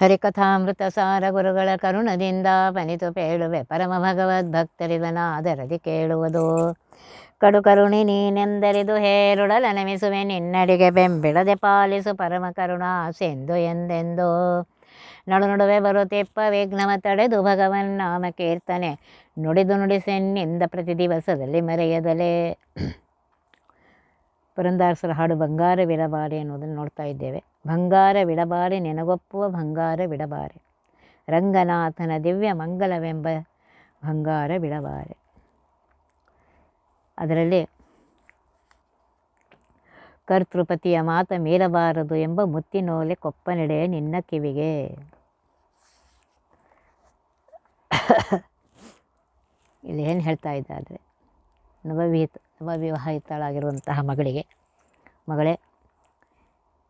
ಹರಿಕಥಾಮೃತ ಸಾರ ಗುರುಗಳ ಕರುಣದಿಂದ ಪನಿತು ಪೇಳುವೆ ಪರಮ ಭಗವದ್ಭಕ್ತರಿದನಾದರದಿ ಕೇಳುವುದು. ಕಡು ಕರುಣಿ ನೀನೆಂದರಿದು ಹೇರುಡಲ ನಮಿಸುವೆ ನಿನ್ನಡಿಗೆ ಬೆಂಬಿಡದೆ ಪಾಲಿಸು ಪರಮ ಕರುಣ ಸೆಂದು ಎಂದೆಂದು. ನಡು ನಡುವೆ ಬರುತ್ತಿಪ್ಪ ವಿಘ್ನವ ತಡೆದು ಭಗವನ್ ನಾಮ ಕೀರ್ತನೆ. ನುಡಿದು ನುಡಿಸೆನ್ನಿಂದ ಪ್ರತಿ ದಿವಸದಲ್ಲಿ ಮರೆಯದಲೇ. ಪುರಂದಾಸರ ಹಾಡು ಬಂಗಾರ ವಿರಬಾರಿ ಅನ್ನೋದನ್ನು ನೋಡ್ತಾ ಇದ್ದೇವೆ. ಬಂಗಾರ ವಿಡಬಾರೆ ನೆನಗೊಪ್ಪುವ ಬಂಗಾರ ವಿಡಬಾರೆ. ರಂಗನಾಥನ ದಿವ್ಯ ಮಂಗಲವೆಂಬ ಬಂಗಾರ ಬಿಡಬಾರೆ ಅದರಲ್ಲಿ ಕರ್ತೃಪತಿಯ ಮಾತ ಮೀರಬಾರದು ಎಂಬ ಮುತ್ತಿನೋಲೆ ಕೊಪ್ಪನೆಡೆ ನಿನ್ನ ಕಿವಿಗೆ. ಇಲ್ಲಿ ಏನು ಹೇಳ್ತಾ ಇದ್ದಾರೆ ನವವಿಹಿತ ನವವಿವಾಹಿತಳಾಗಿರುವಂತಹ ಮಗಳಿಗೆ, ಮಗಳೇ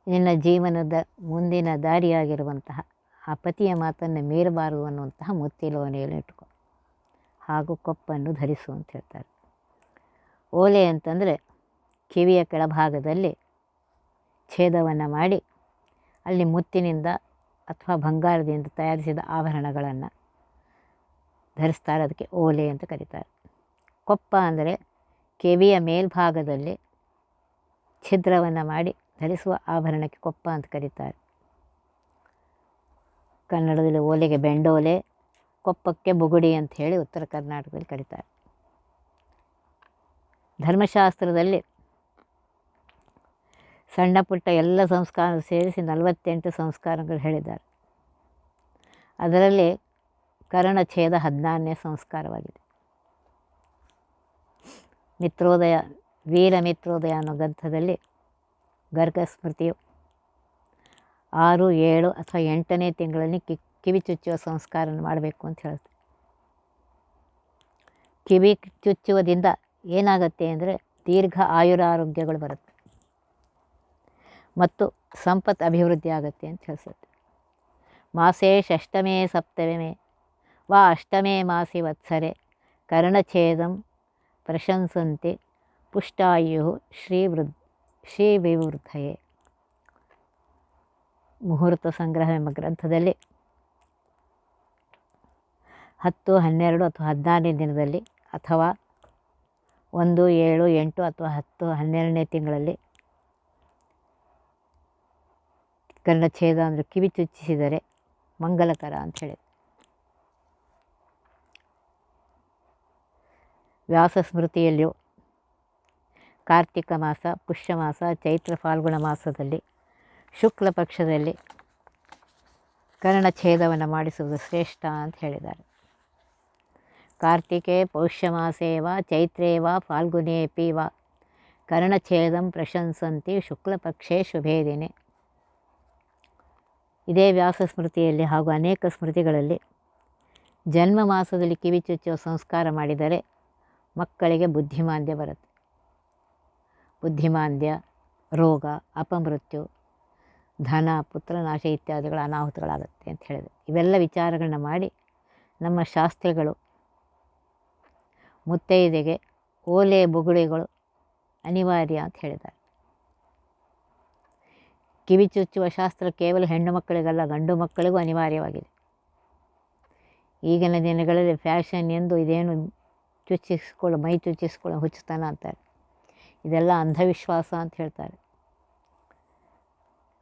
ನಿನ್ನ ಜೀವನದ ಮುಂದಿನ ದಾರಿಯಾಗಿರುವಂತಹ ಆ ಪತಿಯ ಮಾತನ್ನು ಮೀರಬಾರದು ಅನ್ನುವಂತಹ ಮುತ್ತಿಲೋನೆಯಲ್ಲಿ ಇಟ್ಕೊ. ಹಾಗೂ ಕೊಪ್ಪನ್ನು ಧರಿಸು ಅಂತ ಹೇಳ್ತಾರೆ. ಓಲೆ ಅಂತಂದರೆ ಕಿವಿಯ ಕೆಳಭಾಗದಲ್ಲಿ ಛೇದವನ್ನು ಮಾಡಿ ಅಲ್ಲಿ ಮುತ್ತಿನಿಂದ ಅಥವಾ ಬಂಗಾರದಿಂದ ತಯಾರಿಸಿದ ಆಭರಣಗಳನ್ನು ಧರಿಸ್ತಾರೆ. ಅದಕ್ಕೆ ಓಲೆ ಅಂತ ಕರೀತಾರೆ. ಕೊಪ್ಪ ಅಂದರೆ ಕಿವಿಯ ಮೇಲ್ಭಾಗದಲ್ಲಿ ಛಿದ್ರವನ್ನು ಮಾಡಿ ಧರಿಸುವ ಆಭರಣಕ್ಕೆ ಕೊಪ್ಪ ಅಂತ ಕರೀತಾರೆ. ಕನ್ನಡದಲ್ಲಿ ಓಲೆಗೆ ಬೆಂಡೋಲೆ, ಕೊಪ್ಪಕ್ಕೆ ಬುಗುಡಿ ಅಂತ ಹೇಳಿ ಉತ್ತರ ಕರ್ನಾಟಕದಲ್ಲಿ ಕರೀತಾರೆ. ಧರ್ಮಶಾಸ್ತ್ರದಲ್ಲಿ ಸಣ್ಣ ಪುಟ್ಟ ಎಲ್ಲ ಸಂಸ್ಕಾರ ಸೇರಿಸಿ ನಲವತ್ತೆಂಟು ಸಂಸ್ಕಾರಗಳು ಹೇಳಿದ್ದಾರೆ. ಅದರಲ್ಲಿ ಕರ್ಣಛೇದ ಹದಿನಾರನೇ ಸಂಸ್ಕಾರವಾಗಿದೆ. ಮಿತ್ರೋದಯ, ವೀರ ಮಿತ್ರೋದಯ ಅನ್ನೋ ಗ್ರಂಥದಲ್ಲಿ ಗರ್ಗ ಸ್ಮೃತಿಯು ಆರು, ಏಳು ಅಥವಾ ಎಂಟನೇ ತಿಂಗಳಲ್ಲಿ ಕಿ, ಕಿವಿ ಚುಚ್ಚುವ ಸಂಸ್ಕಾರ ಮಾಡಬೇಕು ಅಂತ ಹೇಳುತ್ತೆ. ಕಿವಿ ಚುಚ್ಚುವುದರಿಂದ ಏನಾಗುತ್ತೆ ಅಂದರೆ ದೀರ್ಘ ಆಯುರಾರೋಗ್ಯಗಳು ಬರುತ್ತೆ. ಮತ್ತು ಸಂಪತ್ ಅಭಿವೃದ್ಧಿ ಆಗುತ್ತೆ ಅಂತ ತಿಳಿಸುತ್ತೆ ಮಾಸೇ ಷಷ್ಟಮೇ ಸಪ್ತಮೇ ವಾ ಅಷ್ಟಮೇ ಮಾಸಿ ವತ್ಸರೆ, ಕರ್ಣಛೇದಂ ಪ್ರಶಂಸಂತೆ ಪುಷ್ಟಾಯು ಶ್ರೀವೃದ್ ಶ್ರೀ ವಿವೃದ್ಧಯೇ ಮುಹೂರ್ತ ಸಂಗ್ರಹ ಎಂಬ ಗ್ರಂಥದಲ್ಲಿ ಹತ್ತು, ಹನ್ನೆರಡು ಅಥವಾ ಹದಿನಾರನೇ ದಿನದಲ್ಲಿ ಅಥವಾ ಒಂದು, ಏಳು, ಎಂಟು ಅಥವಾ ಹತ್ತು, ಹನ್ನೆರಡನೇ ತಿಂಗಳಲ್ಲಿ ಕರ್ಣಛೇದ ಅಂದರೆ ಕಿವಿ ಚುಚ್ಚಿಸಿದರೆ ಮಂಗಲಕರ ಅಂತ ಹೇಳಿ. ವ್ಯಾಸ ಸ್ಮೃತಿಯಲ್ಲಿಯೂ ಕಾರ್ತಿಕ ಮಾಸ, ಪುಷ್ಯ ಮಾಸ, ಚೈತ್ರ ಫಾಲ್ಗುಣ ಮಾಸದಲ್ಲಿ ಶುಕ್ಲ ಪಕ್ಷದಲ್ಲಿ ಕರ್ಣಛೇದವನ್ನು ಮಾಡಿಸುವುದು ಶ್ರೇಷ್ಠ ಅಂತ ಹೇಳಿದ್ದಾರೆ. ಕಾರ್ತಿಕೆ ಪೌಷ್ಯ ಮಾಸೇ ವಾ ಚೈತ್ರೇ ವಾ ಫಾಲ್ಗುನೇಪಿ ವಾ ಕರ್ಣಛೇದಂ ಪ್ರಶಂಸಂತಿ ಶುಕ್ಲಪಕ್ಷೇ ದಿನೆ ಇದೇ ವ್ಯಾಸ ಸ್ಮೃತಿಯಲ್ಲಿ ಹಾಗೂ ಅನೇಕ ಸ್ಮೃತಿಗಳಲ್ಲಿ ಜನ್ಮ ಮಾಸದಲ್ಲಿ ಕಿವಿ ಚುಚ್ಚುವ ಸಂಸ್ಕಾರ ಮಾಡಿದರೆ ಮಕ್ಕಳಿಗೆ ಬುದ್ಧಿಮಾಂದ್ಯ ಬರುತ್ತೆ. ಬುದ್ಧಿಮಾಂದ್ಯ, ರೋಗ, ಅಪಮೃತ್ಯು, ಧನ, ಪುತ್ರನಾಶ ಇತ್ಯಾದಿಗಳ ಅನಾಹುತಗಳಾಗುತ್ತೆ ಅಂತ ಹೇಳಿದೆ. ಇವೆಲ್ಲ ವಿಚಾರಗಳನ್ನ ಮಾಡಿ ನಮ್ಮ ಶಾಸ್ತ್ರಗಳು ಮುತ್ತೈದೆಗೆ ಓಲೆ ಬುಗುಳಿಗಳು ಅನಿವಾರ್ಯ ಅಂತ ಹೇಳಿದ್ದಾರೆ. ಕಿವಿ ಚುಚ್ಚುವ ಶಾಸ್ತ್ರ ಕೇವಲ ಹೆಣ್ಣು ಮಕ್ಕಳಿಗಲ್ಲ, ಗಂಡು ಮಕ್ಕಳಿಗೂ ಅನಿವಾರ್ಯವಾಗಿದೆ. ಈಗಿನ ದಿನಗಳಲ್ಲಿ ಫ್ಯಾಷನ್ ಎಂದು ಇದೇನು ಚುಚ್ಚಿಸ್ಕೊಳ್ಳೋ, ಮೈ ಚುಚ್ಚಿಸ್ಕೊಳ್ಳೋ ಹುಚ್ಚುತನ ಅಂತಾರೆ. ಇದೆಲ್ಲ ಅಂಧವಿಶ್ವಾಸ ಅಂತ ಹೇಳ್ತಾರೆ.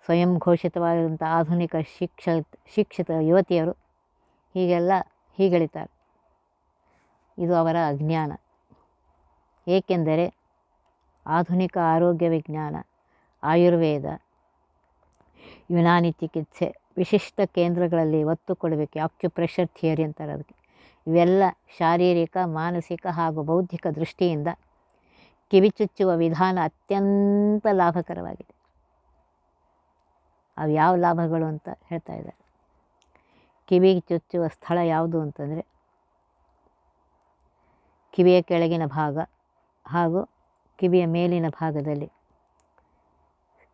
ಸ್ವಯಂ ಘೋಷಿತವಾಗಿರುವಂಥ ಆಧುನಿಕ ಶಿಕ್ಷ, ಶಿಕ್ಷಿತ ಯುವತಿಯರು ಹೀಗೆಲ್ಲ ಹೀಗಳಿತಾರೆ. ಇದು ಅವರ ಅಜ್ಞಾನ. ಏಕೆಂದರೆ ಆಧುನಿಕ ಆರೋಗ್ಯ ವಿಜ್ಞಾನ, ಆಯುರ್ವೇದ, ಯುನಾನಿ ಚಿಕಿತ್ಸೆ, ವಿಶಿಷ್ಟ ಕೇಂದ್ರಗಳಲ್ಲಿ ಒತ್ತು ಕೊಡಬೇಕು ಆಕ್ಯುಪ್ರೆಷರ್ ಥಿಯರಿ ಅಂತಾರೆ ಅದಕ್ಕೆ. ಇವೆಲ್ಲ ಶಾರೀರಿಕ, ಮಾನಸಿಕ ಹಾಗೂ ಬೌದ್ಧಿಕ ದೃಷ್ಟಿಯಿಂದ ಕಿವಿಚುಚ್ಚುವ ವಿಧಾನ ಅತ್ಯಂತ ಲಾಭಕರವಾಗಿದೆ. ಅವು ಯಾವ ಲಾಭಗಳು ಅಂತ ಹೇಳ್ತಾ ಇದ್ದಾರೆ. ಕಿವಿಗೆ ಚುಚ್ಚುವ ಸ್ಥಳ ಯಾವುದು ಅಂತಂದರೆ, ಕಿವಿಯ ಕೆಳಗಿನ ಭಾಗ ಹಾಗೂ ಕಿವಿಯ ಮೇಲಿನ ಭಾಗದಲ್ಲಿ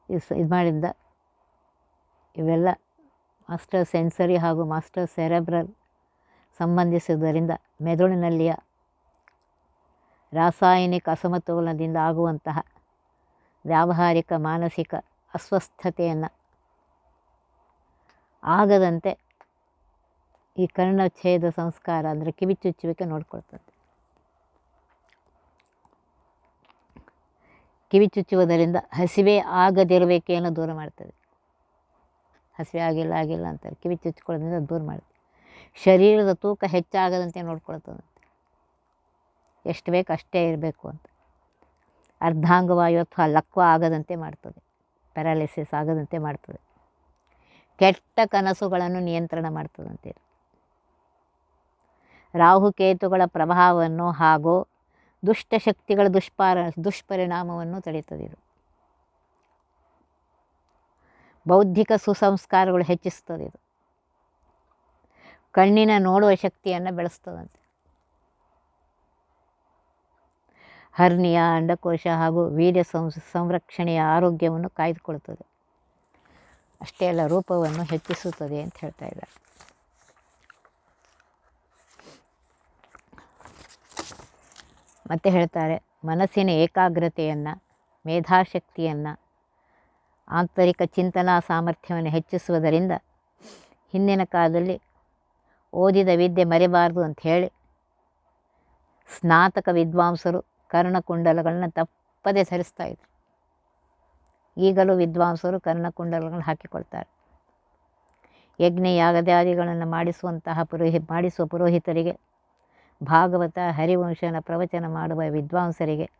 ಇದು ಮಾಡಿದ್ದ ಇವೆಲ್ಲ ಮಾಸ್ಟರ್ ಸೆನ್ಸರಿ ಹಾಗೂ ಮಾಸ್ಟರ್ ಸೆರೆಬ್ರಲ್ ಸಂಬಂಧಿಸುವುದರಿಂದ ಮೆದುಳಿನಲ್ಲಿಯ ರಾಸಾಯನಿಕ ಅಸಮತೋಲನದಿಂದ ಆಗುವಂತಹ ವ್ಯಾವಹಾರಿಕ, ಮಾನಸಿಕ ಅಸ್ವಸ್ಥತೆಯನ್ನು ಆಗದಂತೆ ಈ ಕರ್ಣಚ್ಛೇದ ಸಂಸ್ಕಾರ ಅಂದರೆ ಕಿವಿ ಚುಚ್ಚುವಿಕೆ ನೋಡ್ಕೊಳ್ತದೆ. ಕಿವಿ ಚುಚ್ಚುವುದರಿಂದ ಹಸಿವೆ ಆಗದಿರಬೇಕೇನೋ ದೂರ ಮಾಡ್ತದೆ. ಹಸಿವೆ ಆಗಿಲ್ಲ ಆಗಿಲ್ಲ ಅಂತಾರೆ. ಕಿವಿ ಚುಚ್ಚಿಕೊಳ್ಳೋದ್ರಿಂದ ದೂರ ಮಾಡ್ತದೆ. ಶರೀರದ ತೂಕ ಹೆಚ್ಚಾಗದಂತೆ ನೋಡ್ಕೊಳ್ತದಂತೆ. ಎಷ್ಟು ಬೇಕು ಅಷ್ಟೇ ಇರಬೇಕು ಅಂತ. ಅರ್ಧಾಂಗವಾಯು ಅಥವಾ ಲಕ್ವ ಆಗದಂತೆ ಮಾಡ್ತದೆ. ಪ್ಯಾರಾಲಿಸಿಸ್ ಆಗದಂತೆ ಮಾಡ್ತದೆ. ಕೆಟ್ಟ ಕನಸುಗಳನ್ನು ನಿಯಂತ್ರಣ ಮಾಡ್ತದಂತೆ. ರಾಹುಕೇತುಗಳ ಪ್ರಭಾವವನ್ನು ಹಾಗೂ ದುಷ್ಟಶಕ್ತಿಗಳ ದುಷ್ಪಾರ ದುಷ್ಪರಿಣಾಮವನ್ನು ತಡೆಯುತ್ತದೆ ಇದು. ಬೌದ್ಧಿಕ ಸುಸಂಸ್ಕಾರಗಳು ಹೆಚ್ಚಿಸ್ತದೆ ಇದು. ಕಣ್ಣಿನ ನೋಡುವ ಶಕ್ತಿಯನ್ನು ಬೆಳೆಸ್ತದಂತೆ. ಹರ್ನಿಯ, ಅಂಡಕೋಶ ಹಾಗೂ ವೀರ್ಯ ಸಂರಕ್ಷಣೆಯ ಆರೋಗ್ಯವನ್ನು ಕಾಯ್ದುಕೊಳ್ಳುತ್ತದೆ. ಅಷ್ಟೇ ಅಲ್ಲ, ರೂಪವನ್ನು ಹೆಚ್ಚಿಸುತ್ತದೆ ಅಂತ ಹೇಳ್ತಾ ಇದ್ದಾರೆ. ಮತ್ತೆ ಹೇಳ್ತಾರೆ, ಮನಸ್ಸಿನ ಏಕಾಗ್ರತೆಯನ್ನು, ಮೇಧಾಶಕ್ತಿಯನ್ನು, ಆಂತರಿಕ ಚಿಂತನಾ ಸಾಮರ್ಥ್ಯವನ್ನು ಹೆಚ್ಚಿಸುವುದರಿಂದ ಹಿಂದಿನ ಕಾಲದಲ್ಲಿ ಓದಿದ ವಿದ್ಯೆ ಮರೆಬಾರದು ಅಂತ ಹೇಳಿ ಸ್ನಾತಕ ವಿದ್ವಾಂಸರು ಕರ್ಣಕುಂಡಲಗಳನ್ನ ತಪ್ಪದೇ ಸರಿಸ್ತಾ ಇದ್ರು. ಈಗಲೂ ವಿದ್ವಾಂಸರು ಕರ್ಣಕುಂಡಲಗಳನ್ನು ಹಾಕಿಕೊಳ್ತಾರೆ. ಯಜ್ಞ ಯಾಗದಾದಿಗಳನ್ನು ಮಾಡಿಸುವಂತಹ ಪುರೋಹಿ, ಮಾಡಿಸುವ ಪುರೋಹಿತರಿಗೆ, ಭಾಗವತ, ಹರಿವಂಶನ ಪ್ರವಚನ ಮಾಡುವ ವಿದ್ವಾಂಸರಿಗೆ,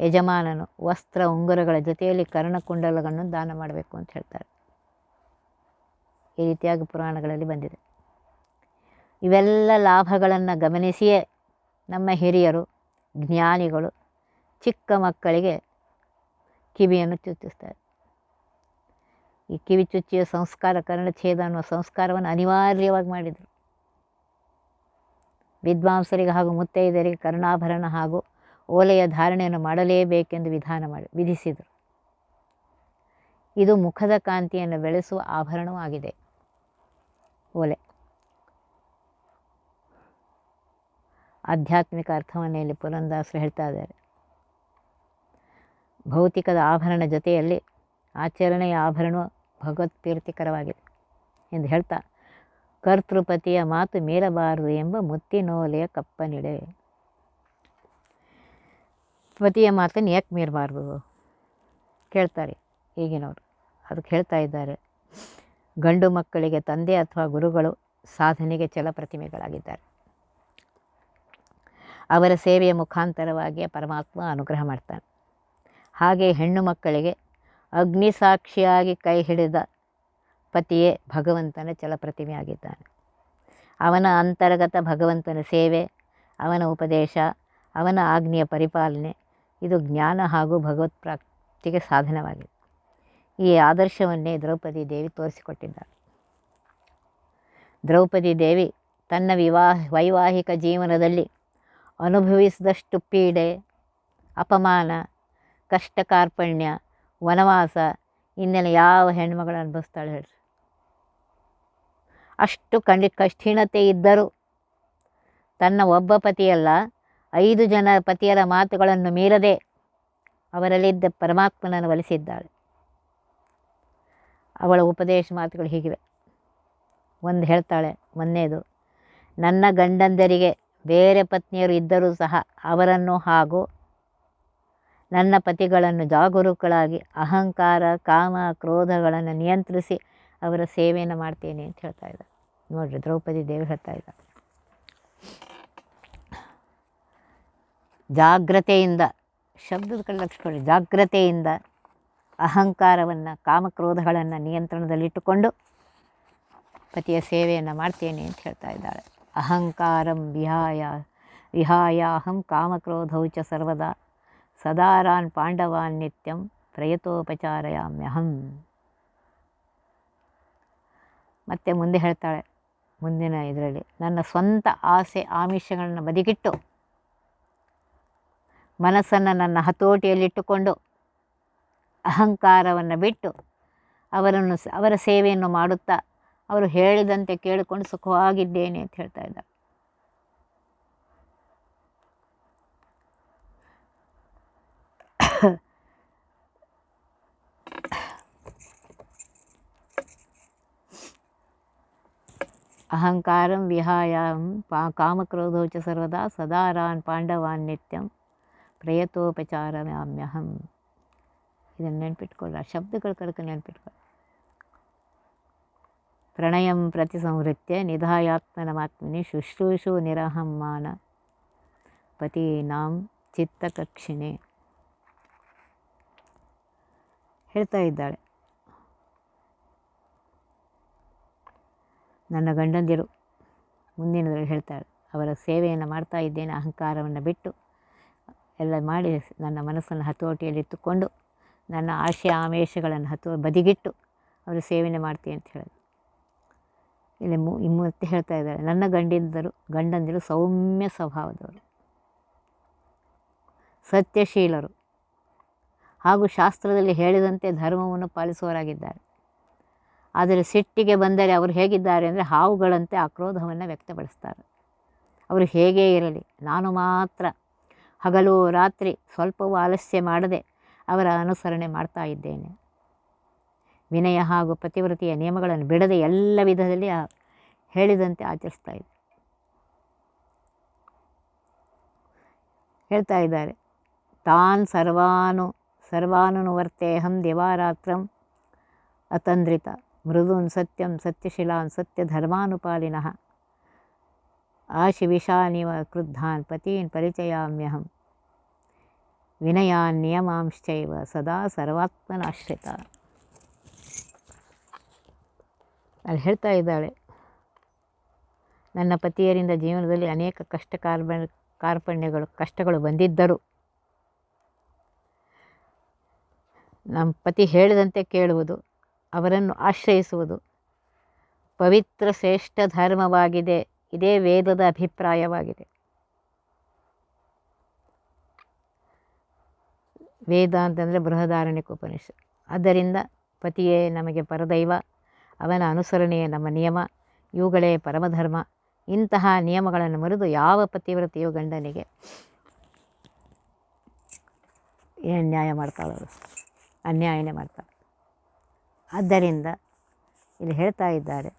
ಯಜಮಾನನು ವಸ್ತ್ರ, ಉಂಗುರಗಳ ಜೊತೆಯಲ್ಲಿ ಕರ್ಣಕುಂಡಲಗಳನ್ನು ದಾನ ಮಾಡಬೇಕು ಅಂತ ಹೇಳ್ತಾರೆ. ಈ ರೀತಿಯಾಗಿ ಪುರಾಣಗಳಲ್ಲಿ ಬಂದಿದೆ. ಇವೆಲ್ಲ ಲಾಭಗಳನ್ನು ಗಮನಿಸಿಯೇ ನಮ್ಮ ಹಿರಿಯರು ಜ್ಞಾನಿಗಳು ಚಿಕ್ಕ ಮಕ್ಕಳಿಗೆ ಕಿವಿಯನ್ನು ಚುಚ್ಚಿಸ್ತಾರೆ. ಈ ಕಿವಿ ಚುಚ್ಚಿಯ ಸಂಸ್ಕಾರ ಕರ್ಣಛೇದ ಅನ್ನುವ ಸಂಸ್ಕಾರವನ್ನು ಅನಿವಾರ್ಯವಾಗಿ ಮಾಡಿದರು. ವಿದ್ವಾಂಸರಿಗೆ ಹಾಗೂ ಮುತ್ತೈದರಿಗೆ ಕರ್ಣಾಭರಣ ಹಾಗೂ ಓಲೆಯ ಧಾರಣೆಯನ್ನು ಮಾಡಲೇಬೇಕೆಂದು ವಿಧಾನ ಮಾಡಿ, ವಿಧಿಸಿದರು. ಇದು ಮುಖದ ಕಾಂತಿಯನ್ನು ಬೆಳೆಸುವ ಆಭರಣವೂ ಆಗಿದೆ ಓಲೆ. ಆಧ್ಯಾತ್ಮಿಕ ಅರ್ಥವನ್ನು ಇಲ್ಲಿ ಪುರಂದಾಸರು ಹೇಳ್ತಾ ಇದ್ದಾರೆ. ಭೌತಿಕದ ಆಭರಣ ಜೊತೆಯಲ್ಲಿ ಆಚರಣೆಯ ಆಭರಣವು ಭಗವತ್ ಕೀರ್ತಿಕರವಾಗಿದೆ ಎಂದು ಹೇಳ್ತಾ, ಕರ್ತೃಪತಿಯ ಮಾತು ಮೀರಬಾರದು ಎಂಬ ಮುತ್ತಿನೋಲೆಯ ಕಪ್ಪನಿಡೆ. ಪತಿಯ ಮಾತನ್ನು ಯಾಕೆ ಮೀರಬಾರ್ದು? ಕೇಳ್ತಾರೆ ಈಗಿನವರು. ಅದಕ್ಕೆ ಹೇಳ್ತಾ ಇದ್ದಾರೆ, ಗಂಡು ಮಕ್ಕಳಿಗೆ ತಂದೆ ಅಥವಾ ಗುರುಗಳು ಸಾಧನೆಗೆ ಚಲ ಪ್ರತಿಮೆಗಳಾಗಿದ್ದಾರೆ ಅವರ ಸೇವೆಯ ಮುಖಾಂತರವಾಗಿ ಪರಮಾತ್ಮ ಅನುಗ್ರಹ ಮಾಡ್ತಾನೆ. ಹಾಗೆ ಹೆಣ್ಣು ಮಕ್ಕಳಿಗೆ ಅಗ್ನಿ ಸಾಕ್ಷಿಯಾಗಿ ಕೈ ಹಿಡಿದ ಪತಿಯೇ ಭಗವಂತನ ಚಲಪ್ರತಿಮೆಯಾಗಿದ್ದಾನೆ. ಅವನ ಅಂತರ್ಗತ ಭಗವಂತನ ಸೇವೆ, ಅವನ ಉಪದೇಶ, ಅವನ ಆಜ್ಞೆಯ ಪರಿಪಾಲನೆ, ಇದು ಜ್ಞಾನ ಹಾಗೂ ಭಗವತ್ ಪ್ರಾಪ್ತಿಗೆ ಸಾಧನವಾಗಿದೆ. ಈ ಆದರ್ಶವನ್ನೇ ದ್ರೌಪದಿ ದೇವಿ ತೋರಿಸಿಕೊಟ್ಟಿದ್ದಾಳೆ ದ್ರೌಪದಿ ದೇವಿ ತನ್ನ ವಿವಾಹ, ವೈವಾಹಿಕ ಜೀವನದಲ್ಲಿ ಅನುಭವಿಸಿದಷ್ಟು ಪೀಡೆ, ಅಪಮಾನ ಕಷ್ಟ ಕಾರ್ಪಣ್ಯ ವನವಾಸ ಇನ್ನೆಲ್ಲ ಯಾವ ಹೆಣ್ಮಗಳು ಅನುಭವಿಸ್ತಾಳೆ ಹೇಳ್ರಿ. ಅಷ್ಟು ಕಂಡಿ ಕಠಿಣತೆ ಇದ್ದರೂ ತನ್ನ ಒಬ್ಬ ಪತಿಯಲ್ಲ, ಐದು ಜನ ಪತಿಯರ ಮಾತುಗಳನ್ನು ಮೀರದೆ ಅವರಲ್ಲಿದ್ದ ಪರಮಾತ್ಮನನ್ನು ಒಲಿಸಿದ್ದಾಳೆ. ಅವಳ ಉಪದೇಶ ಮಾತುಗಳು ಹೀಗಿವೆ. ಒಂದು ಹೇಳ್ತಾಳೆ ಮೊನ್ನೆದು, ನನ್ನ ಗಂಡಂದರಿಗೆ ಬೇರೆ ಪತ್ನಿಯರು ಇದ್ದರೂ ಸಹ ಅವರನ್ನು ಹಾಗೂ ನನ್ನ ಪತಿಗಳನ್ನು ಜಾಗರೂಕಳಾಗಿ ಅಹಂಕಾರ, ಕಾಮ, ಕ್ರೋಧಗಳನ್ನು ನಿಯಂತ್ರಿಸಿ ಅವರ ಸೇವೆಯನ್ನು ಮಾಡ್ತೇನೆ ಅಂತ ಹೇಳ್ತಾ ಇದ್ದಾರೆ. ನೋಡಿರಿ, ದ್ರೌಪದಿ ದೇವಿ ಹೇಳ್ತಾ ಇದ್ದಾರೆ. ಜಾಗ್ರತೆಯಿಂದ, ಶಬ್ದದ ಕಡೆ ಲಕ್ಷ ಜಾಗ್ರತೆಯಿಂದ ಅಹಂಕಾರವನ್ನು, ಕಾಮಕ್ರೋಧಗಳನ್ನು ನಿಯಂತ್ರಣದಲ್ಲಿಟ್ಟುಕೊಂಡು ಪತಿಯ ಸೇವೆಯನ್ನು ಮಾಡ್ತೇನೆ ಅಂತ ಹೇಳ್ತಾ ಇದ್ದಾಳೆ ಅಹಂಕಾರಂ ವಿಹಾಯ ವಿಹಾಯಾಹಂ ಕಾಮಕ್ರೋಧೌ ಚ ಸರ್ವದಾ ಸದಾರಾನ್ ಪಾಂಡವಾನ್ ನಿತ್ಯಂ ಪ್ರಯತೋಪಚಾರಯಾಮ್ಯಹಂ ಮತ್ತೆ ಮುಂದೆ ಹೇಳ್ತಾಳೆ, ಮುಂದಿನ ಇದರಲ್ಲಿ, ನನ್ನ ಸ್ವಂತ ಆಸೆ ಆಮಿಷಗಳನ್ನು ಬದಿಗಿಟ್ಟು, ಮನಸ್ಸನ್ನು ನನ್ನ ಹತೋಟಿಯಲ್ಲಿಟ್ಟುಕೊಂಡು, ಅಹಂಕಾರವನ್ನು ಬಿಟ್ಟು, ಅವರನ್ನು ಅವರ ಸೇವೆಯನ್ನು ಮಾಡುತ್ತಾ ಅವರು ಹೇಳಿದಂತೆ ಕೇಳಿಕೊಂಡು ಸುಖವಾಗಿದ್ದೇನೆ ಅಂತ ಹೇಳ್ತಾ ಇದ್ದ ಅಹಂಕಾರಂ ವಿಹಾಯಂ ಪಾ ಕಾಮಕ್ರೋಧೋಚ ಸರ್ವದಾ ಸದಾರಾನ್ ಪಾಂಡವಾನ್ ನಿತ್ಯಂ ಪ್ರಯತೋಪಚಾರಮ್ಯಹಂ ಇದನ್ನು ನೆನ್ಪಿಟ್ಕೊಳ್ಳ ಶಬ್ದಗಳ ಕಡೆಗೆ ನೆನ್ಪಿಟ್ಕೊಳ್ಳಿ. ಪ್ರಣಯಂ ಪ್ರತಿ ಸಂವೃತ್ಯ ನಿಧಾಯಾತ್ಮನಮಾತ್ಮನಿ ಶುಶ್ರೂಷು ನಿರಹಮ್ಮಾನ ಪತೀನಾಂ ಚಿತ್ತಕಕ್ಷಿಣೆ. ಹೇಳ್ತಾ ಇದ್ದಾಳೆ. ನನ್ನ ಗಂಡಂದಿರು ಮುಂದಿನದ್ರಲ್ಲಿ ಹೇಳ್ತಾಳೆ, ಅವರ ಸೇವೆಯನ್ನು ಮಾಡ್ತಾ ಇದ್ದೇನೆ, ಅಹಂಕಾರವನ್ನು ಬಿಟ್ಟು ಎಲ್ಲ ಮಾಡಿ ನನ್ನ ಮನಸ್ಸನ್ನು ಹತೋಟಿಯಲ್ಲಿತ್ತುಕೊಂಡು ನನ್ನ ಆಶೆ ಆಮೇಷಗಳನ್ನು ಹತೋ ಬದಿಗಿಟ್ಟು ಅವರ ಸೇವೆಯನ್ನು ಮಾಡ್ತೀನಿ ಅಂತ ಹೇಳೋದು. ಇಲ್ಲಿ ಮು ಮತ್ತೆ ಹೇಳ್ತಾ ಇದ್ದಾರೆ. ನನ್ನ ಗಂಡಿಂದರು, ಗಂಡಂದಿರು ಸೌಮ್ಯ ಸ್ವಭಾವದವರು. ಸತ್ಯಶೀಲರು. ಹಾಗೂ ಶಾಸ್ತ್ರದಲ್ಲಿ ಹೇಳಿದಂತೆ ಧರ್ಮವನ್ನು ಪಾಲಿಸುವವರಾಗಿದ್ದಾರೆ. ಆದರೆ ಸಿಟ್ಟಿಗೆ ಬಂದರೆ ಅವರು ಹೇಗಿದ್ದಾರೆ ಅಂದರೆ ಹಾವುಗಳಂತೆ ಆಕ್ರೋಧವನ್ನು ವ್ಯಕ್ತಪಡಿಸ್ತಾರೆ. ಅವರು ಹೇಗೇ ಇರಲಿ, ನಾನು ಮಾತ್ರ ಹಗಲು ರಾತ್ರಿ ಸ್ವಲ್ಪವೂ ಆಲಸ್ಯ ಮಾಡದೆ ಅವರ ಅನುಸರಣೆ ಮಾಡ್ತಾ ಇದ್ದೇನೆ. ವಿನಯ ಹಾಗೂ ಪತಿವ್ರತಿಯ ನಿಯಮಗಳನ್ನು ಬಿಡದೆ ಎಲ್ಲ ವಿಧದಲ್ಲಿ ಹೇಳಿದಂತೆ ಆಚರಿಸ್ತಾ ಇದ್ದರು ಹೇಳ್ತಾ ಇದ್ದಾರೆ, ತಾನ್ ಸರ್ವಾನು ಸರ್ವಾನುವರ್ತೇಹಂ ದಿವಾರಾತ್ರಂ ಅತಂದ್ರಿತ ಮೃದುನ್ ಸತ್ಯಂ ಸತ್ಯಶಿಲಾನ್ ಸತ್ಯಧರ್ಮಾನುಪಾಲಿನಃ ಆಶಿವಿಷಾನಿವ ಕ್ರುದ್ಧಾನ್ ಪತೀನ್ ಪರಿಚಯಾಮ್ಯಹಂ ವಿನಯಾನ್ ನಿಯಮಾಂಶ್ಚೈವ ಸದಾ ಸರ್ವಾತ್ಮನಾಶ್ರಿತ. ಅಲ್ಲಿ ಹೇಳ್ತಾ ಇದ್ದಾಳೆ, ನನ್ನ ಪತಿಯರಿಂದ ಜೀವನದಲ್ಲಿ ಅನೇಕ ಕಷ್ಟ ಕಾರ್ಪಣ್ಯಗಳು, ಕಷ್ಟಗಳು ಬಂದಿದ್ದರು. ನಮ್ಮ ಪತಿ ಹೇಳಿದಂತೆ ಕೇಳುವುದು, ಅವರನ್ನು ಆಶ್ರಯಿಸುವುದು. ಪವಿತ್ರ ಶ್ರೇಷ್ಠ ಧರ್ಮವಾಗಿದೆ, ಇದೇ ವೇದದ ಅಭಿಪ್ರಾಯವಾಗಿದೆ. ವೇದ ಅಂತಂದರೆ ಬೃಹದಾರಣ್ಯಕ ಉಪನಿಷತ್. ಆದ್ದರಿಂದ ಪತಿಯೇ ನಮಗೆ ಪರದೈವ. ಅವನ ಅನುಸರಣೆಯೇ ನಮ್ಮ ನಿಯಮ, ಇವುಗಳೇ ಪರಮಧರ್ಮ. ಇಂತಹ ನಿಯಮಗಳನ್ನು ಮರೆದು ಯಾವ ಪತಿವ್ರತೆಯು ಗಂಡನಿಗೆ ಏನು ನ್ಯಾಯ ಮಾಡ್ತಾಳವರು ಅನ್ಯಾಯನೇ ಮಾಡ್ತಾಳೆ. ಆದ್ದರಿಂದ ಇಲ್ಲಿ ಹೇಳ್ತಾ ಇದ್ದಾರೆ,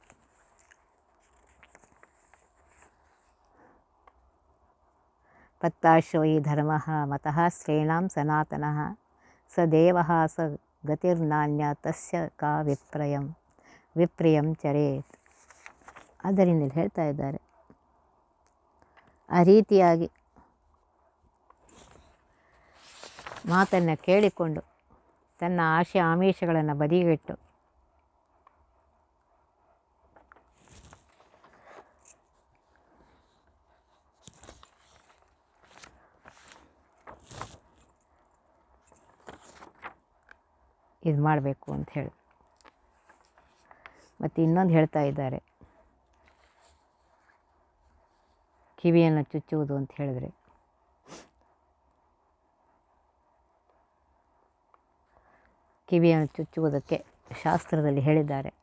ಪತ್ತಾಶೋ ಈ ಧರ್ಮ ಮತಃ ಶ್ರೇಣಾಂ ಸನಾತನಃ, ಸ ದೇವ ಸ ಗತಿರ್ನಾಣ್ಯ ತಸ್ಯ ಕಾ ವಿಪ್ರಯಂ ವಿಪ್ರಿಯಂ ಚರೇತ್. ಇಲ್ಲಿ ಹೇಳ್ತಾ ಇದ್ದಾರೆ. ಆ ರೀತಿಯಾಗಿ ಮಾತನ್ನು ಕೇಳಿಕೊಂಡು ತನ್ನ ಆಶೆ ಆಮಿಷಗಳನ್ನು ಬದಿಗಿಟ್ಟು ಇದು ಮಾಡಬೇಕು ಅಂತ ಹೇಳಿ. ಮತ್ತು ಇನ್ನೊಂದು ಹೇಳ್ತಾ ಇದ್ದಾರೆ. ಕಿವಿಯನ್ನು ಚುಚ್ಚುವುದು ಅಂತ ಹೇಳಿದ್ರೆ. ಕಿವಿಯನ್ನು ಚುಚ್ಚುವುದಕ್ಕೆ ಶಾಸ್ತ್ರದಲ್ಲಿ ಹೇಳಿದ್ದಾರೆ.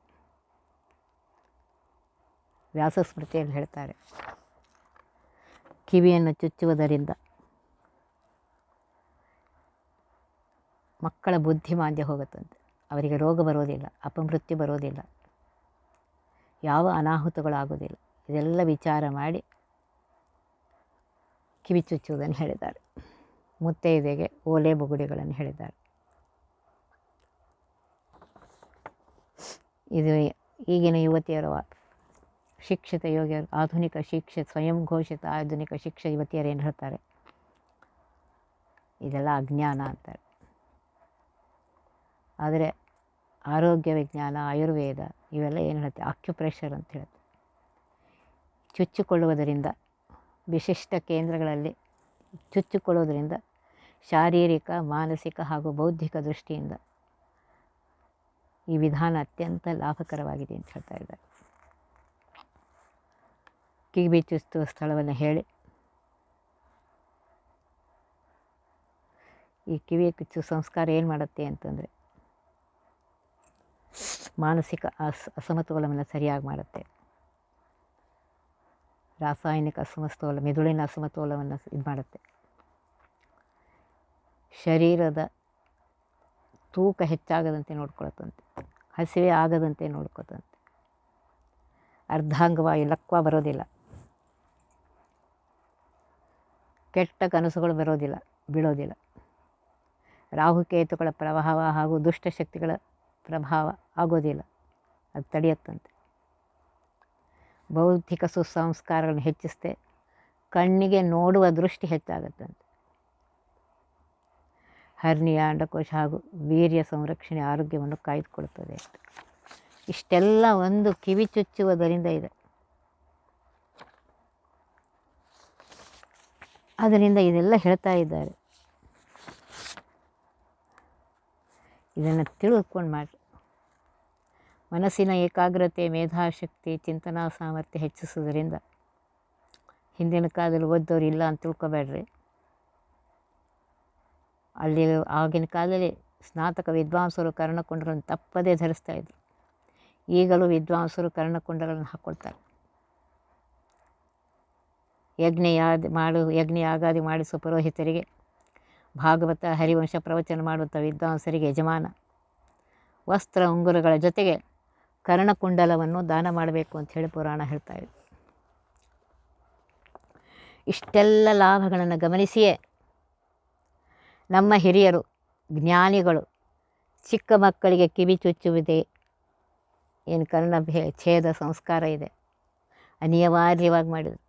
ವ್ಯಾಸ ಸ್ಮೃತಿಯಲ್ಲಿ ಹೇಳ್ತಾರೆ. ಕಿವಿಯನ್ನು ಚುಚ್ಚುವುದರಿಂದ ಮಕ್ಕಳ ಬುದ್ಧಿಮಾಂದ್ಯ ಹೋಗುತ್ತಂತೆ. ಅವರಿಗೆ ರೋಗ ಬರೋದಿಲ್ಲ, ಅಪಮೃತ್ಯು ಬರೋದಿಲ್ಲ. ಯಾವ ಅನಾಹುತಗಳಾಗೋದಿಲ್ಲ ಇದೆಲ್ಲ ವಿಚಾರ ಮಾಡಿ ಕಿವಿ ಚುಚ್ಚುವುದನ್ನು ಹೇಳಿದ್ದಾರೆ ಮುತ್ತೈದೆಗೆ ಓಲೆ ಬುಗುಡಿಗಳನ್ನು ಹೇಳಿದ್ದಾರೆ. ಇದು ಈಗಿನ ಯುವತಿಯರ, ಶಿಕ್ಷಿತ ಯೋಗಿಯರು, ಆಧುನಿಕ ಶಿಕ್ಷೆ, ಸ್ವಯಂ ಘೋಷಿತ ಆಧುನಿಕ ಶಿಕ್ಷೆ ಯುವತಿಯರು ಏನು ಹೇಳ್ತಾರೆ? ಇದೆಲ್ಲ ಅಜ್ಞಾನ ಅಂತಾರೆ. ಆದರೆ ಆರೋಗ್ಯ ವಿಜ್ಞಾನ, ಆಯುರ್ವೇದ ಇವೆಲ್ಲ ಏನು ಹೇಳುತ್ತೆ? ಆಕ್ಯುಪ್ರೆಷರ್ ಅಂತ ಹೇಳುತ್ತೆ. ಚುಚ್ಚಿಕೊಳ್ಳುವುದರಿಂದ, ವಿಶಿಷ್ಟ ಕೇಂದ್ರಗಳಲ್ಲಿ ಚುಚ್ಚಿಕೊಳ್ಳುವುದರಿಂದ ಶಾರೀರಿಕ, ಮಾನಸಿಕ ಹಾಗೂ ಬೌದ್ಧಿಕ ದೃಷ್ಟಿಯಿಂದ ಈ ವಿಧಾನ ಅತ್ಯಂತ ಲಾಭಕರವಾಗಿದೆ ಅಂತ ಹೇಳ್ತಾ ಇದ್ದಾರೆ. ಕಿವಿ ಚುಸ್ತು ಸ್ಥಳವನ್ನು ಹೇಳಿ. ಈ ಕಿವಿ ಕುಚ್ಚು ಸಂಸ್ಕಾರ ಏನು ಮಾಡುತ್ತೆ ಅಂತಂದರೆ ಮಾನಸಿಕ ಅಸ್, ಅಸಮತೋಲನವನ್ನು ಸರಿಯಾಗಿ ಮಾಡುತ್ತೆ. ರಾಸಾಯನಿಕ ಅಸಮತೋಲ, ಮೆದುಳಿನ ಅಸಮತೋಲವನ್ನು ಇದು ಮಾಡುತ್ತೆ. ಶರೀರದ ತೂಕ ಹೆಚ್ಚಾಗದಂತೆ ನೋಡ್ಕೊಳತ್ತಂತೆ. ಹಸಿವೆ ಆಗದಂತೆ ನೋಡ್ಕೊತಂತೆ ಅರ್ಧಾಂಗವಾಗಿ ಲಕ್ವ ಬರೋದಿಲ್ಲ. ಕೆಟ್ಟ ಕನಸುಗಳು ಬರೋದಿಲ್ಲ, ಬೀಳೋದಿಲ್ಲ. ರಾಹುಕೇತುಗಳ ಪ್ರಭಾವ ಹಾಗೂ ದುಷ್ಟಶಕ್ತಿಗಳ ಪ್ರಭಾವ ಆಗೋದಿಲ್ಲ. ಅದು ತಡೆಯುತ್ತಂತೆ. ಬೌದ್ಧಿಕ ಸುಸಂಸ್ಕಾರಗಳನ್ನು ಹೆಚ್ಚಿಸ್ತೆ ಕಣ್ಣಿಗೆ ನೋಡುವ ದೃಷ್ಟಿ ಹೆಚ್ಚಾಗುತ್ತಂತೆ. ಹರ್ನಿಯ ಅಂಡಕೋಶ ಹಾಗೂ ವೀರ್ಯ ಸಂರಕ್ಷಣೆ ಆರೋಗ್ಯವನ್ನು ಕಾಯ್ದುಕೊಳ್ಳುತ್ತದೆ ಇಷ್ಟೆಲ್ಲ ಒಂದು ಕಿವಿ ಚುಚ್ಚುವುದರಿಂದ ಇದೆ. ಅದರಿಂದ ಇದೆಲ್ಲ ಹೇಳ್ತಾ ಇದ್ದಾರೆ. ಇದನ್ನು ತಿಳಿದುಕೊಂಡು ಮಾಡಿರಿ. ಮನಸ್ಸಿನ ಏಕಾಗ್ರತೆ, ಮೇಧಾಶಕ್ತಿ, ಚಿಂತನಾ ಸಾಮರ್ಥ್ಯ ಹೆಚ್ಚಿಸುವುದರಿಂದ ಹಿಂದಿನ ಕಾಲದಲ್ಲಿ ಓದ್ದವ್ರು ಇಲ್ಲ ಅಂತ ತಿಳ್ಕೊಬೇಡ್ರಿ. ಅಲ್ಲಿ ಆಗಿನ ಕಾಲದಲ್ಲಿ ಸ್ನಾತಕ ವಿದ್ವಾಂಸರು ಕರ್ಣಕುಂಡಗಳನ್ನು ತಪ್ಪದೇ ಧರಿಸ್ತಾ ಇದ್ರು. ಈಗಲೂ ವಿದ್ವಾಂಸರು ಕರ್ಣಕುಂಡಗಳನ್ನು ಹಾಕ್ಕೊಳ್ತಾರೆ ಯಜ್ಞ ಯಾದ ಮಾಡು, ಯಜ್ಞ ಯಾಗಾದಿ ಮಾಡಿಸುವ ಪುರೋಹಿತರಿಗೆ, ಭಾಗವತ, ಹರಿವಂಶ ಪ್ರವಚನ ಮಾಡುವಂಥ ವಿದ್ವಾಂಸರಿಗೆ ಯಜಮಾನ. ವಸ್ತ್ರ, ಉಂಗುರಗಳ ಜೊತೆಗೆ ಕರ್ಣಕುಂಡಲವನ್ನು ದಾನ ಮಾಡಬೇಕು ಅಂತ ಹೇಳಿ ಪುರಾಣ ಹೇಳ್ತಾ ಇದೆ. ಇಷ್ಟೆಲ್ಲ ಲಾಭಗಳನ್ನು ಗಮನಿಸಿಯೇ ನಮ್ಮ ಹಿರಿಯರು, ಜ್ಞಾನಿಗಳು, ಚಿಕ್ಕ ಮಕ್ಕಳಿಗೆ ಕಿವಿ ಚುಚ್ಚುವುದೇ ಏನು ಕರ್ಣ ಭೇ ಛೇದ ಸಂಸ್ಕಾರ ಇದೆ. ಅನಿವಾರ್ಯವಾಗಿ ಮಾಡಿದರು.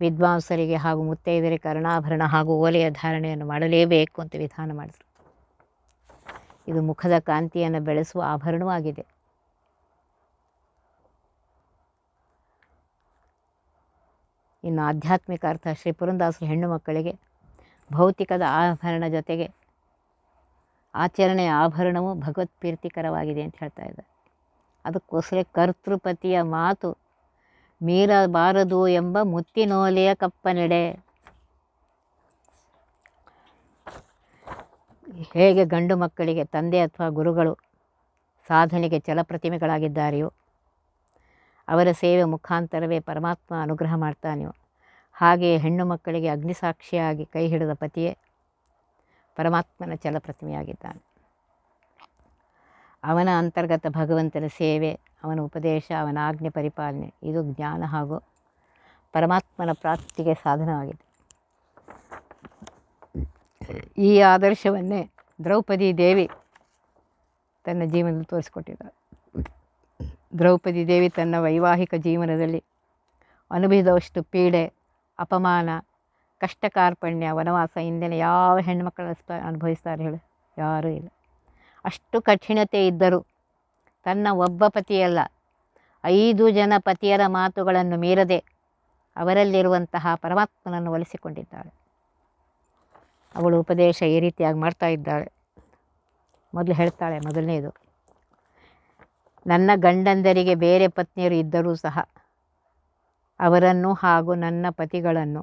ವಿದ್ವಾಂಸರಿಗೆ ಹಾಗೂ ಮುತ್ತೈದರಿಗೆ ಕರ್ಣಾಭರಣ ಹಾಗೂ ಓಲೆಯ ಧಾರಣೆಯನ್ನು ಮಾಡಲೇಬೇಕು ಅಂತ ವಿಧಾನ ಮಾಡಿದರು. ಇದು ಮುಖದ ಕಾಂತಿಯನ್ನು ಬೆಳೆಸುವ ಆಭರಣವಾಗಿದೆ. ಇನ್ನು ಆಧ್ಯಾತ್ಮಿಕ ಅರ್ಥ ಶ್ರೀ ಪುರಂದಾಸರು ಹೆಣ್ಣು ಮಕ್ಕಳಿಗೆ ಭೌತಿಕದ ಆಭರಣ ಜೊತೆಗೆ ಆಚರಣೆಯ ಆಭರಣವು ಭಗವತ್ ಪ್ರೀತಿಕರವಾಗಿದೆ ಅಂತ ಹೇಳ್ತಾ ಇದ್ದಾರೆ. ಅದಕ್ಕೋಸ್ಕರ ಕರ್ತೃಪತಿಯ ಮಾತು, ಮೀರಬಾರದು ಎಂಬ ಮುತ್ತಿನೋಲೆಯ ಕಪ್ಪನೆಡೆ ಹೇಗೆ ಗಂಡು ಮಕ್ಕಳಿಗೆ ತಂದೆ ಅಥವಾ ಗುರುಗಳು ಸಾಧನೆಗೆ ಚಲಪ್ರತಿಮೆಗಳಾಗಿದ್ದಾರೆಯೋ ಅವರ ಸೇವೆ ಮುಖಾಂತರವೇ ಪರಮಾತ್ಮ ಅನುಗ್ರಹ ಮಾಡ್ತಾನೆಯೋ ಹಾಗೆಯೇ ಹೆಣ್ಣು ಮಕ್ಕಳಿಗೆ ಅಗ್ನಿಸಾಕ್ಷಿಯಾಗಿ ಕೈ ಹಿಡಿದ ಪತಿಯೇ ಪರಮಾತ್ಮನ ಚಲಪ್ರತಿಮೆಯಾಗಿದ್ದಾನೆ. ಅವನ ಅಂತರ್ಗತ ಭಗವಂತನ ಸೇವೆ, ಅವನ ಉಪದೇಶ, ಅವನ ಆಜ್ಞೆ ಪರಿಪಾಲನೆ, ಇದು ಜ್ಞಾನ ಹಾಗೂ ಪರಮಾತ್ಮನ ಪ್ರಾಪ್ತಿಗೆ ಸಾಧನವಾಗಿದೆ. ಈ ಆದರ್ಶವನ್ನೇ ದ್ರೌಪದಿ ದೇವಿ ತನ್ನ ಜೀವನದಲ್ಲಿ ತೋರಿಸ್ಕೊಟ್ಟಿದ್ದಾರೆ. ದ್ರೌಪದಿ ದೇವಿ ತನ್ನ ವೈವಾಹಿಕ ಜೀವನದಲ್ಲಿ ಅನುಭವಿದವಷ್ಟು ಪೀಡೆ, ಅಪಮಾನ ಕಷ್ಟ ಕಾರ್ಪಣ್ಯ ವನವಾಸ ಹಿಂದಿನ ಯಾವ ಹೆಣ್ಣುಮಕ್ಕಳು ಅನುಭವಿಸ್ತಾರೆ ಹೇಳಿ? ಯಾರೂ ಇಲ್ಲ. ಅಷ್ಟು ಕಠಿಣತೆ ಇದ್ದರೂ ತನ್ನ ಒಬ್ಬ ಪತಿಯಲ್ಲ, ಐದು ಜನ ಪತಿಯರ ಮಾತುಗಳನ್ನು ಮೀರದೆ ಅವರಲ್ಲಿರುವಂತಹ ಪರಮಾತ್ಮನನ್ನು ಒಲಿಸಿಕೊಂಡಿದ್ದಾಳೆ. ಅವಳು ಉಪದೇಶ ಈ ರೀತಿಯಾಗಿ ಮಾಡ್ತಾ ಇದ್ದಾಳೆ. ಮೊದಲು ಹೇಳ್ತಾಳೆ ಮೊದಲನೇದು, ನನ್ನ ಗಂಡಂದರಿಗೆ ಬೇರೆ ಪತ್ನಿಯರು ಇದ್ದರೂ ಸಹ ಅವರನ್ನು ಹಾಗೂ ನನ್ನ ಪತಿಗಳನ್ನು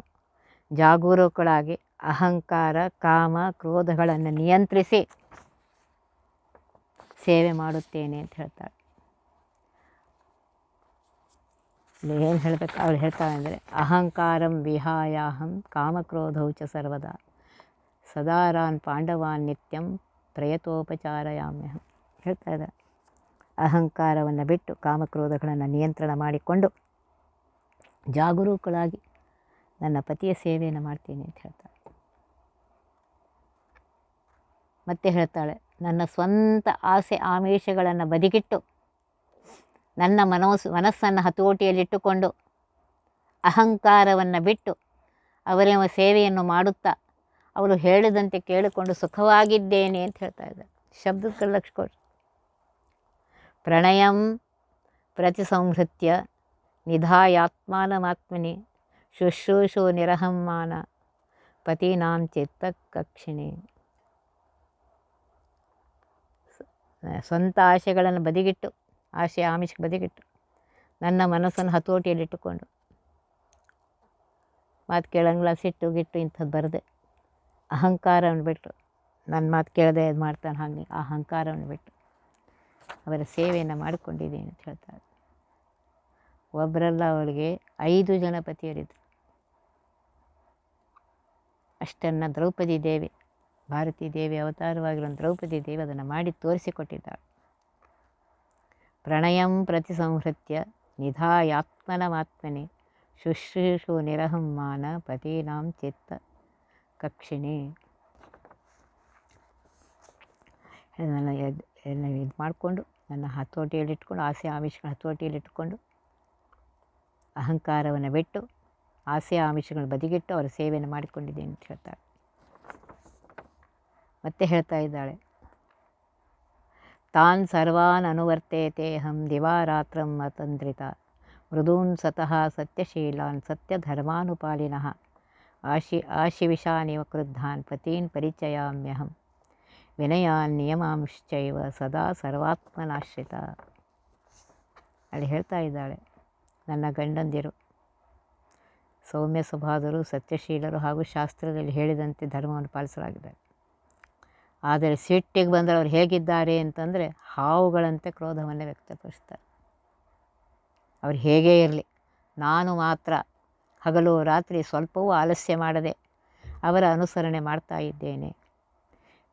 ಜಾಗರೂಕಳಾಗಿ ಅಹಂಕಾರ, ಕಾಮ, ಕ್ರೋಧಗಳನ್ನು ನಿಯಂತ್ರಿಸಿ ಸೇವೆ ಮಾಡುತ್ತೇನೆ ಅಂತ ಹೇಳ್ತಾಳೆ. ಏನು ಹೇಳಬೇಕು? ಅವಳು ಹೇಳ್ತಾಳೆ ಅಂದರೆ, ಅಹಂಕಾರಂ ವಿಹಾಯಾಹಂ ಕಾಮಕ್ರೋಧೌಚ ಸರ್ವದಾ. ಸದಾರಾನ್ ಪಾಂಡವಾನ್ ನಿತ್ಯಂ ಪ್ರಯತೋಪಚಾರಯಾಮ್ಯಹಂ ಹೇಳ್ತಾ ಇದ್ದಾರೆ ಅಹಂಕಾರವನ್ನು ಬಿಟ್ಟು ಕಾಮಕ್ರೋಧಗಳನ್ನು ನಿಯಂತ್ರಣ ಮಾಡಿಕೊಂಡು ಜಾಗರೂಕಳಾಗಿ ನನ್ನ ಪತಿಯ ಸೇವೆಯನ್ನು ಮಾಡ್ತೀನಿ ಅಂತ ಹೇಳ್ತಾಳೆ. ಮತ್ತೆ ಹೇಳ್ತಾಳೆ, ನನ್ನ ಸ್ವಂತ ಆಸೆ ಆಮಿಷಗಳನ್ನು ಬದಿಗಿಟ್ಟು ನನ್ನ ಮನಸ್ಸು ಮನಸ್ಸನ್ನು ಹತೋಟಿಯಲ್ಲಿಟ್ಟುಕೊಂಡು ಅಹಂಕಾರವನ್ನು ಬಿಟ್ಟು ಅವರ ಸೇವೆಯನ್ನು ಮಾಡುತ್ತಾ ಅವಳು ಹೇಳಿದಂತೆ ಕೇಳಿಕೊಂಡು ಸುಖವಾಗಿದ್ದೇನೆ ಅಂತ ಹೇಳ್ತಾ ಇದ್ದಾರೆ ಶಬ್ದಕ್ಕೆ ಲಕ್ಷ ಕೊಡಿ. ಪ್ರಣಯಂ ಪ್ರತಿಸಂಹೃತ್ಯ ನಿಧಾಯಾತ್ಮಾನಮಾತ್ಮನಿ ಶುಶ್ರೂಷು ನಿರಹಮ್ಮಾನ ಪತೀನಾಂ ಚಿತ್ತ ಕಕ್ಷಿಣಿ. ಸ್ವಂತ ಆಶೆಗಳನ್ನು ಬದಿಗಿಟ್ಟು, ಆಶೆ ಆಮಿಷ ಬದಿಗಿಟ್ಟು, ನನ್ನ ಮನಸ್ಸನ್ನು ಹತೋಟಿಯಲ್ಲಿಟ್ಟುಕೊಂಡು ಮಾತು ಕೇಳಂಗಿಲ್ಲ, ಸಿಟ್ಟು ಗಿಟ್ಟು ಇಂಥದ್ದು ಬರದೆ. ಅಹಂಕಾರವನ್ನು ಬಿಟ್ಟು ನನ್ನ ಮಾತು ಕೇಳದೆ ಅದು ಮಾಡ್ತಾನೆ ಹಾಗೆ, ಆ ಅಹಂಕಾರವನ್ನು ಬಿಟ್ಟು ಅವರ ಸೇವೆಯನ್ನು ಮಾಡಿಕೊಂಡಿದ್ದೀನಿ ಅಂತ ಹೇಳ್ತಾರೆ ಒಬ್ಬರಲ್ಲ ಅವಳಿಗೆ ಐದು ಜನ ಪತಿಯರಿದ್ದರು ಅಷ್ಟನ್ನು ದ್ರೌಪದಿ ದೇವಿ, ಭಾರತೀ ದೇವಿ ಅವತಾರವಾಗಿರೋ ದ್ರೌಪದಿ ದೇವಿ ಅದನ್ನು ಮಾಡಿ ತೋರಿಸಿಕೊಟ್ಟಿದ್ದಾಳೆ. ಪ್ರಣಯಂ ಪ್ರತಿ ಸಂಹೃತ್ಯ ನಿಧಾಯಾತ್ಮನಮಾತ್ಮನೆ, ಶುಶ್ರೂಷು ನಿರಹಂ ಮಾನ ಪತೀನಾಂ ಚಿತ್ತ. ಕಕ್ಷಿಣಿ. ನನ್ನ ಎದ್- ಎಲ್ಲ ಇದು ಮಾಡಿಕೊಂಡು ನನ್ನ ಹತೋಟಿಯಲ್ಲಿಟ್ಕೊಂಡು ಆಸೆ ಆಮಿಷಗಳ ಹತೋಟಿಯಲ್ಲಿಟ್ಕೊಂಡು ಅಹಂಕಾರವನ್ನು ಬಿಟ್ಟು, ಆಸೆ ಆಮಿಷಗಳನ್ನು ಬದಿಗಿಟ್ಟು ಅವರ ಸೇವೆಯನ್ನು ಮಾಡಿಕೊಂಡಿದ್ದೇನೆ ಅಂತ ಹೇಳ್ತಾಳೆ. ಮತ್ತೆ ಹೇಳ್ತಾ ಇದ್ದಾಳೆ, ತಾನ್ ಸರ್ವಾನ್ ಅನುವರ್ತೇತೇಹಂ ದಿವಾರಾತ್ರಂ ಅತಂತ್ರಿತ, ಮೃದೂನ್ ಸತಃ ಸತ್ಯಶೀಲಾನ್ ಸತ್ಯಧರ್ಮಾನುಪಾಲಿನಃ ಆಶಿ ಆಶಿವಿಷಾನಿವ ಕ್ರುದ್ಧಾನ್ ಪತೀನ್ ಪರಿಚಯಾಮ್ಯಹಂ. ವಿನಯಾನ್ ನಿಯಮಾಂಶ್ಚೈವ ಸದಾ ಸರ್ವಾತ್ಮನಾಶ್ರಿತ. ಅಲ್ಲಿ ಹೇಳ್ತಾ ಇದ್ದಾಳೆ, ನನ್ನ ಗಂಡಂದಿರು. ಸೌಮ್ಯ ಸ್ವಭಾವರು ಸತ್ಯಶೀಲರು ಹಾಗೂ ಶಾಸ್ತ್ರದಲ್ಲಿ ಹೇಳಿದಂತೆ ಧರ್ಮವನ್ನು ಪಾಲಿಸಲಾಗಿದ್ದಾರೆ. ಆದರೆ ಸಿಟ್ಟಿಗೆ ಬಂದರೆ ಅವ್ರು ಹೇಗಿದ್ದಾರೆ ಅಂತಂದರೆ ಹಾವುಗಳಂತೆ ಕ್ರೋಧವನ್ನೇ ವ್ಯಕ್ತಪಡಿಸ್ತಾರೆ. ಅವ್ರು ಹೇಗೇ ಇರಲಿ, ನಾನು ಮಾತ್ರ ಹಗಲು ರಾತ್ರಿ ಸ್ವಲ್ಪವೂ ಆಲಸ್ಯ ಮಾಡದೆ ಅವರ ಅನುಸರಣೆ ಮಾಡ್ತಾ ಇದ್ದೇನೆ.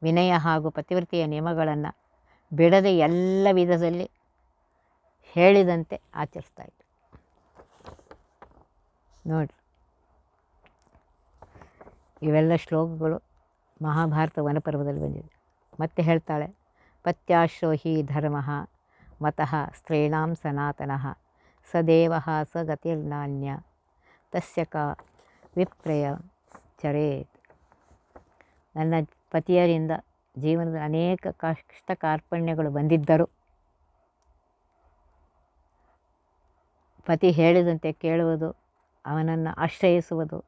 ವಿನಯ ಹಾಗೂ ಪತಿವೃತ್ತಿಯ ನಿಯಮಗಳನ್ನು ಬಿಡದೆ ಎಲ್ಲ ವಿಧದಲ್ಲಿ ಹೇಳಿದಂತೆ ಆಚರಿಸ್ತಾ ಇದ್ದೆ. ನೋಡ್ರಿ. ಇವೆಲ್ಲ ಶ್ಲೋಕಗಳು ಮಹಾಭಾರತ ವನಪರ್ವದಲ್ಲಿ ಬಂದಿದೆ. ಮತ್ತೆ ಹೇಳ್ತಾಳೆ, ಪತ್ಯಾಶ್ರೋಹಿ ಧರ್ಮ ಮತಃ ಸ್ತ್ರೀಣಾಂ ಸನಾತನಃ ಸದೇವ ಸ ಗತಿರ್ನಾನ್ಯ ತಸ್ಯ ಕ ವಿಪ್ರಯ ಚರೇತ್ ನನ್ನ ಪತಿಯರಿಂದ ಜೀವನದ ಅನೇಕ ಕಷ್ಟ ಕಾರ್ಪಣ್ಯಗಳು ಬಂದಿದ್ದರು. ಪತಿ ಹೇಳಿದಂತೆ ಕೇಳುವುದು, ಅವನನ್ನು ಆಶ್ರಯಿಸುವುದು,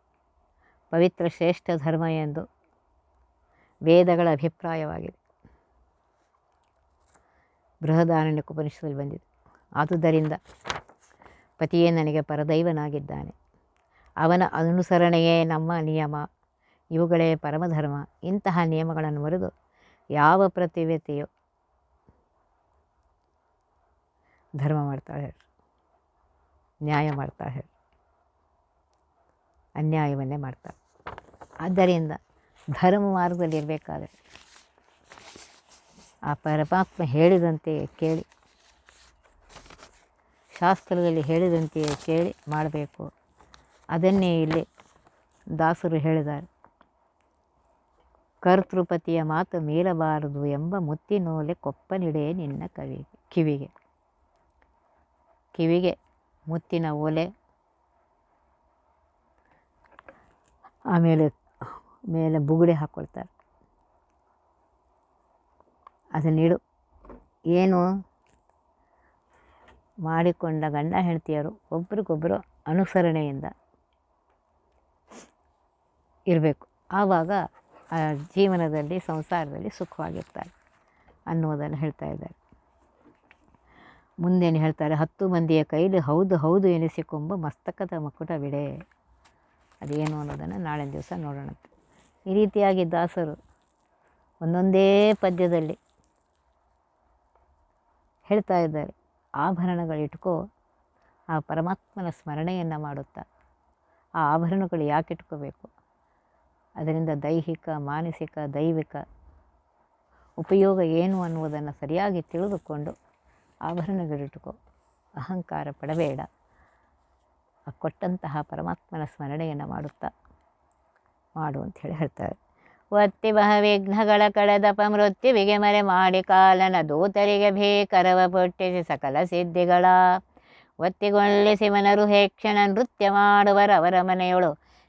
ಪವಿತ್ರ ಶ್ರೇಷ್ಠ ಧರ್ಮ ಎಂದು ವೇದಗಳ ಅಭಿಪ್ರಾಯವಾಗಿದೆ. ಬೃಹದಾರಣ್ಯಕ ಉಪನಿಷದಲ್ಲಿ ಬಂದಿದೆ. ಆದುದರಿಂದ ಪತಿಯೇ ನನಗೆ ಪರದೈವನಾಗಿದ್ದಾನೆ. ಅವನ ಅನುಸರಣೆಯೇ ನಮ್ಮ ನಿಯಮ. ಇವುಗಳೇ ಪರಮಧರ್ಮ. ಇಂತಹ ನಿಯಮಗಳನ್ನು ಮುರಿದು ಯಾವ ಪ್ರತಿವ್ಯತೆಯು ಧರ್ಮ ಮಾಡ್ತಾಳೆ ಹೇಳಿ ನ್ಯಾಯ ಮಾಡ್ತಾಳೆ ಅನ್ಯಾಯವನ್ನೇ ಮಾಡ್ತಾಳೆ ಆದ್ದರಿಂದ ಧರ್ಮ ಮಾರ್ಗದಲ್ಲಿ ಇರಬೇಕಾದ್ರೆ ಆ ಪರಮಾತ್ಮ ಹೇಳಿದಂತೆಯೇ ಕೇಳಿ, ಶಾಸ್ತ್ರದಲ್ಲಿ ಹೇಳಿದಂತೆಯೇ ಕೇಳಿ ಮಾಡಬೇಕು. ಅದನ್ನೇ ಇಲ್ಲಿ ದಾಸರು ಹೇಳಿದ್ದಾರೆ. ಕರ್ತೃಪತಿಯ ಮಾತು ಮೀರಬಾರದು ಎಂಬ ಮುತ್ತಿನೋಲೆ ಕೊಪ್ಪನಿಡೆ ನಿನ್ನ ಕವಿಗೆ ಕಿವಿಗೆ. ಕಿವಿಗೆ ಮುತ್ತಿನ ಓಲೆ. ಆಮೇಲೆ ಮೇಲೆ ಬುಗುಡೆ ಹಾಕ್ಕೊಳ್ತಾರೆ ಅದನ್ನಿಡು ಏನು? ಮಾಡಿಕೊಂಡ ಗಂಡ ಹೆಂಡತಿಯರು ಒಬ್ರಿಗೊಬ್ಬರು ಅನುಸರಣೆಯಿಂದ ಇರಬೇಕು. ಆವಾಗ ಜೀವನದಲ್ಲಿ, ಸಂಸಾರದಲ್ಲಿ ಸುಖವಾಗಿರ್ತಾರೆ ಅನ್ನೋದನ್ನು ಹೇಳ್ತಾ ಇದ್ದಾರೆ. ಮುಂದೇನು ಹೇಳ್ತಾರೆ? ಹತ್ತು ಮಂದಿಯ ಕೈಲಿ ಹೌದು ಹೌದು ಎನಿಸಿಕೊಂಬ ಮಸ್ತಕದ ಮಕುಟವಿಡೆ. ಅದೇನು ಅನ್ನೋದನ್ನು ನಾಳೆ ದಿವಸ ನೋಡೋಣಂತೆ ಈ ರೀತಿಯಾಗಿ ದಾಸರು ಒಂದೊಂದೇ ಪದ್ಯದಲ್ಲಿ ಹೇಳ್ತಾ ಇದ್ದಾರೆ. ಆಭರಣಗಳಿಟ್ಕೋ ಆ ಪರಮಾತ್ಮನ ಸ್ಮರಣೆಯನ್ನು ಮಾಡುತ್ತಾ, ಆ ಆಭರಣಗಳು ಯಾಕೆ ಇಟ್ಕೋಬೇಕು? ಅದರಿಂದ ದೈಹಿಕ, ಮಾನಸಿಕ, ದೈವಿಕ ಉಪಯೋಗ ಏನು ಅನ್ನುವುದನ್ನು ಸರಿಯಾಗಿ ತಿಳಿದುಕೊಂಡು ಆಭರಣಗಳಿಟ್ಟುಕೋ, ಅಹಂಕಾರ ಪಡಬೇಡ. ಆ ಕೊಟ್ಟಂತಹ ಪರಮಾತ್ಮನ ಸ್ಮರಣೆಯನ್ನು ಮಾಡುತ್ತಾ ಮಾಡು ಅಂತ ಹೇಳಿ ಹೇಳ್ತಾರೆ. ಒತ್ತಿ ಬಹ ವಿಘ್ನಗಳ ಕಳೆದಪ ಮೃತ್ಯುವಿಗೆ ಮರೆ ಮಾಡಿ ಕಾಲನ ದೂತರಿಗೆ ಭೀಕರವ ಪೊಟ್ಟಿಸಿ ಸಕಲ ಸಿದ್ಧಿಗಳ. ಒತ್ತಿಗೊಳ್ಳಿಸಿ ಮನರು ಹೇಕ್ಷಣ ನೃತ್ಯ ಮಾಡುವರವರ ಮನೆಯೊಳು